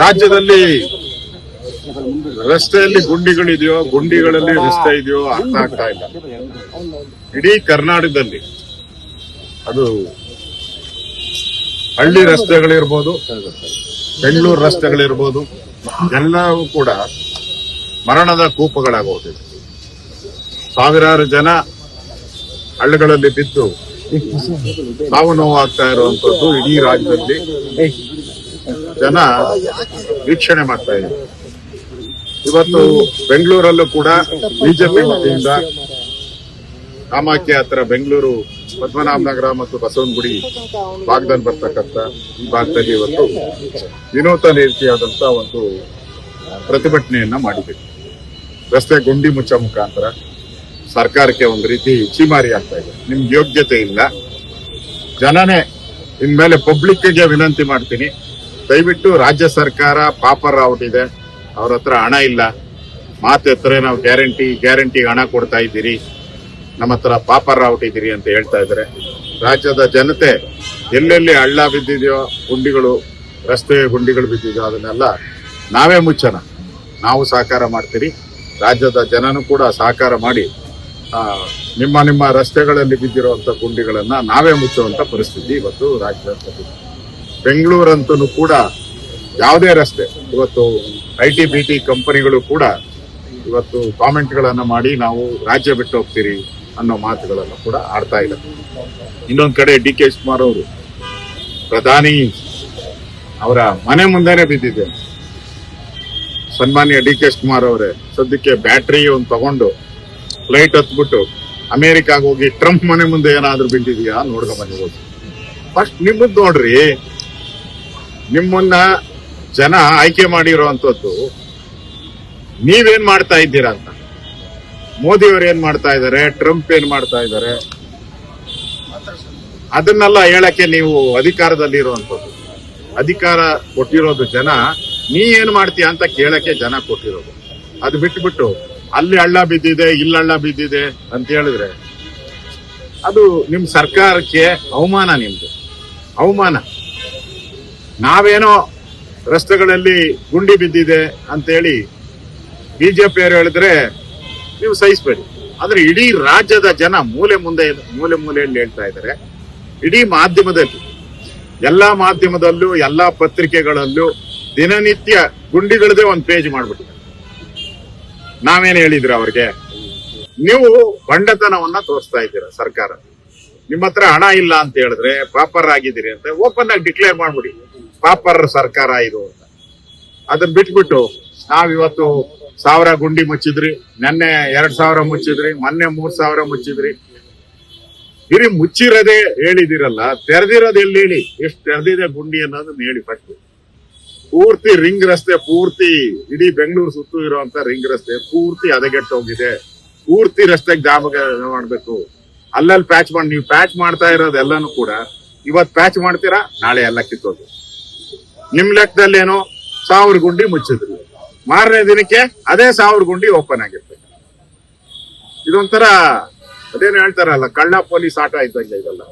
ರಾಜ್ಯದಲ್ಲಿ ರಸ್ತೆಯಲ್ಲಿ ಗುಂಡಿಗಳಿದೆಯೋ, ಗುಂಡಿಗಳಲ್ಲಿ ರಸ್ತೆ ಇದೆಯೋ ಅರ್ಥ ಆಗ್ತಾ ಇಲ್ಲ. ಇಡೀ ಕರ್ನಾಟಕದಲ್ಲಿ ಅದು ಹಳ್ಳಿ ರಸ್ತೆಗಳಿರ್ಬೋದು, ಬೆಂಗಳೂರು ರಸ್ತೆಗಳಿರ್ಬೋದು, ಎಲ್ಲವೂ ಕೂಡ ಮರಣದ ಕೂಪಗಳಾಗೋದಿದೆ ಸಾವಿರಾರು ಜನ ಹಳ್ಳಿಗಳಲ್ಲಿ ಬಿದ್ದು ಸಾವು ಆಗ್ತಾ ಇರುವಂತದ್ದು ಇಡೀ ರಾಜ್ಯದಲ್ಲಿ. ಜನ ವೀಕ್ಷಣೆ ಮಾಡ್ತಾ ಇದ್ದಾರೆ. ಇವತ್ತು ಬೆಂಗಳೂರಲ್ಲೂ ಕೂಡ ಬಿಜೆಪಿ ವತಿಯಿಂದ ಕಾಮಾಖ್ಯ ಹತ್ರ ಬೆಂಗಳೂರು ಪದ್ಮನಾಭನಗರ ಮತ್ತು ಬಸವನಗುಡಿ ಭಾಗದಲ್ಲಿ ಬರ್ತಕ್ಕಂಥ ಈ ಭಾಗದಲ್ಲಿ ಇವತ್ತು ವಿನೂತನ ರೀತಿಯಾದಂತ ಒಂದು ಪ್ರತಿಭಟನೆಯನ್ನ ಮಾಡಿದೆ. ರಸ್ತೆ ಗುಂಡಿ ಮುಚ್ಚ ಮುಖಾಂತರ ಸರ್ಕಾರಕ್ಕೆ ಒಂದು ರೀತಿ ಚೀಮಾರಿ ಆಗ್ತಾ ಇದೆ. ನಿಮ್ಗೆ ಯೋಗ್ಯತೆ ಇಲ್ಲ. ಜನನೇ ಇನ್ಮೇಲೆ ಪಬ್ಲಿಕ್ಗೆ ವಿನಂತಿ ಮಾಡ್ತೀನಿ. ದಯವಿಟ್ಟು ರಾಜ್ಯ ಸರ್ಕಾರ ಪಾಪರ್ ಇದೆ. ಅವ್ರ ಹತ್ರ ಹಣ ಇಲ್ಲ. ಮಾತು ಹತ್ರ ನಾವು ಗ್ಯಾರಂಟಿ ಗ್ಯಾರಂಟಿ ಹಣ ಕೊಡ್ತಾ ಇದ್ದೀರಿ. ನಮ್ಮ ಹತ್ರ ಪಾಪರ್ ಇದ್ದೀರಿ ಅಂತ ಹೇಳ್ತಾ ಇದ್ದಾರೆ. ರಾಜ್ಯದ ಜನತೆ ಎಲ್ಲೆಲ್ಲಿ ಹಳ್ಳ ಬಿದ್ದಿದೆಯೋ, ಗುಂಡಿಗಳು, ರಸ್ತೆ ಗುಂಡಿಗಳು ಬಿದ್ದಿದೆಯೋ ಅದನ್ನೆಲ್ಲ ನಾವೇ ಮುಚ್ಚೋಣ. ನಾವು ಸಹಕಾರ ಮಾಡ್ತೀರಿ. ರಾಜ್ಯದ ಜನನು ಕೂಡ ಸಹಕಾರ ಮಾಡಿ ನಿಮ್ಮ ನಿಮ್ಮ ರಸ್ತೆಗಳಲ್ಲಿ ಬಿದ್ದಿರುವಂತ ಗುಂಡಿಗಳನ್ನು ನಾವೇ ಮುಚ್ಚುವಂಥ ಪರಿಸ್ಥಿತಿ ಇವತ್ತು ರಾಜ್ಯದಲ್ಲಿ ಬೆಂಗಳೂರಂತೂ ಕೂಡ ಯಾವುದೇ ರಸ್ತೆ, ಇವತ್ತು ಐ ಟಿ ಬಿ ಟಿ ಕಂಪನಿಗಳು ಕೂಡ ಇವತ್ತು ಕಾಮೆಂಟ್ಗಳನ್ನು ಮಾಡಿ ನಾವು ರಾಜ್ಯ ಬಿಟ್ಟು ಹೋಗ್ತೀರಿ ಅನ್ನೋ ಮಾತುಗಳನ್ನು ಕೂಡ ಆಡ್ತಾ ಇಲ್ಲ ಇನ್ನೊಂದು ಕಡೆ ಡಿ ಕೆ ಶಿವಕುಮಾರ್ ಅವರು, ಪ್ರಧಾನಿ ಅವರ ಮನೆ ಮುಂದೆನೆ ಬಿದ್ದಿದೆ. ಸನ್ಮಾನ್ಯ ಡಿ ಕೆ ಕುಮಾರ್ ಅವರೇ, ಸದ್ಯಕ್ಕೆ ಬ್ಯಾಟ್ರಿ ಒಂದು ತಗೊಂಡು ಫ್ಲೈಟ್ ಹತ್ಬಿಟ್ಟು ಅಮೆರಿಕಾಗ ಹೋಗಿ ಟ್ರಂಪ್ ಮನೆ ಮುಂದೆ ಏನಾದ್ರೂ ಬಿದ್ದಿದೆಯಾ ನೋಡ್ಕೊಂಡ್ ಫಸ್ಟ್ ನಿಮ್ಮದು ನೋಡ್ರಿ ನಿಮ್ಮನ್ನ ಜನ ಆಯ್ಕೆ ಮಾಡಿರುವಂತದ್ದು ನೀವೇನ್ ಮಾಡ್ತಾ ಇದ್ದೀರಾ ಅಂತ. ಮೋದಿ ಅವರು ಏನ್ ಮಾಡ್ತಾ ಇದ್ದಾರೆ? ಟ್ರಂಪ್ ಏನ್ ಮಾಡ್ತಾ ಇದ್ದಾರೆ? ಅದನ್ನೆಲ್ಲ ಹೇಳಕ್ಕೆ ನೀವು ಅಧಿಕಾರದಲ್ಲಿ ಇರುವಂತದ್ದು. ಅಧಿಕಾರ ಕೊಟ್ಟಿರೋದು ಜನ, ನೀ ಏನ್ ಮಾಡ್ತೀಯ ಅಂತ ಕೇಳಕ್ಕೆ ಜನ ಕೊಟ್ಟಿರೋದು. ಅದು ಬಿಟ್ಬಿಟ್ಟು, ಅಲ್ಲಿ ಹಳ್ಳ ಬಿದ್ದಿದೆ, ಇಲ್ಲಿ ಹಳ್ಳ ಬಿದ್ದಿದೆ ಅಂತ ಹೇಳಿದ್ರೆ, ಅದು ನಿಮ್ ಸರ್ಕಾರಕ್ಕೆ ಅವಮಾನ ನಿಮ್ದು. ಅವಮಾನ. ನಾವೇನೋ ರಸ್ತೆಗಳಲ್ಲಿ ಗುಂಡಿ ಬಿದ್ದಿದೆ ಅಂತೇಳಿ ಬಿಜೆಪಿ ಅವರು ಹೇಳಿದ್ರೆ ನೀವು ಸಹಿಸ್ಬೇಡಿ. ಆದ್ರೆ ಇಡೀ ರಾಜ್ಯದ ಜನ ಮೂಲೆ ಮುಂದೆ, ಮೂಲೆ ಮೂಲೆಯಲ್ಲಿ ಹೇಳ್ತಾ ಇದ್ದಾರೆ. ಇಡೀ ಮಾಧ್ಯಮದಲ್ಲಿ, ಎಲ್ಲಾ ಮಾಧ್ಯಮದಲ್ಲೂ, ಎಲ್ಲಾ ಪತ್ರಿಕೆಗಳಲ್ಲೂ ದಿನನಿತ್ಯ ಗುಂಡಿಗಳದೇ ಒಂದು ಪೇಜ್ ಮಾಡ್ಬಿಟ್ಟಿದೆ ನಾವೇನು ಹೇಳಿದ್ರ ಅವ್ರಿಗೆ? ನೀವು ಬಂಡತನವನ್ನ ತೋರಿಸ್ತಾ ಇದ್ದೀರಾ ಸರ್ಕಾರ. ನಿಮ್ಮ ಹತ್ರ ಹಣ ಇಲ್ಲ ಅಂತ ಹೇಳಿದ್ರೆ ಪ್ರಾಪರ್ ಆಗಿದ್ದೀರಿ ಅಂತ ಓಪನ್ ಆಗಿ ಡಿಕ್ಲೇರ್ ಮಾಡ್ಬಿಡಿ. ಪಾಪರ್ ಸರ್ಕಾರ ಇದು ಅಂತ. ಅದನ್ನ ಬಿಟ್ಬಿಟ್ಟು ನಾವಿವತ್ತು ಸಾವಿರ ಗುಂಡಿ ಮುಚ್ಚಿದ್ರಿ, ನೆನ್ನೆ ಎರಡ್ ಸಾವಿರ ಮುಚ್ಚಿದ್ರಿ, ಮೊನ್ನೆ ಮೂರ್ ಸಾವಿರ ಮುಚ್ಚಿದ್ರಿ. ಇರಿ ಮುಚ್ಚಿರೋದೇ ಹೇಳಿದಿರಲ್ಲ, ತೆರೆದಿರೋದು ಎಲ್ಲಿ ಹೇಳಿ? ಎಷ್ಟು ತೆರೆದಿದೆ ಗುಂಡಿ ಅನ್ನೋದನ್ನ ಹೇಳಿ ಫಸ್ಟ್ ಪೂರ್ತಿ ರಿಂಗ್ ರಸ್ತೆ, ಪೂರ್ತಿ ಇಡೀ ಬೆಂಗಳೂರು ಸುತ್ತು ಇರುವಂತ ರಿಂಗ್ ರಸ್ತೆ ಪೂರ್ತಿ ಹದಗೆಟ್ಟೋಗಿದೆ ಪೂರ್ತಿ ರಸ್ತೆಗೆ ಜಾಮ ಮಾಡಬೇಕು. ಅಲ್ಲಲ್ಲಿ ಪ್ಯಾಚ್ ಮಾಡಿ, ನೀವು ಪ್ಯಾಚ್ ಮಾಡ್ತಾ ಇರೋದೆಲ್ಲಾನು ಕೂಡ ಇವತ್ ಪ್ಯಾಚ್ ಮಾಡ್ತೀರಾ? ನಾಳೆ ಎಲ್ಲ ಕಿತ್ತೋದು. ನಿಮ್ ಲೆಕ್ಕದಲ್ಲಿ ಏನೋ? ಸಾವಿರ ಗುಂಡಿ ಮುಚ್ಚಿದ್ರು. ಮಾರನೇ ದಿನಕ್ಕೆ ಅದೇ ಸಾವಿರ ಗುಂಡಿ ಓಪನ್ ಆಗಿರ್ತದೆ ಇದೊಂಥರ ಅದೇನು ಹೇಳ್ತಾರಲ್ಲ, ಕಳ್ಳ ಪೊಲೀಸ್ ಆಟ ಇದ್ದಂಗೆ ಇದೆಲ್ಲ.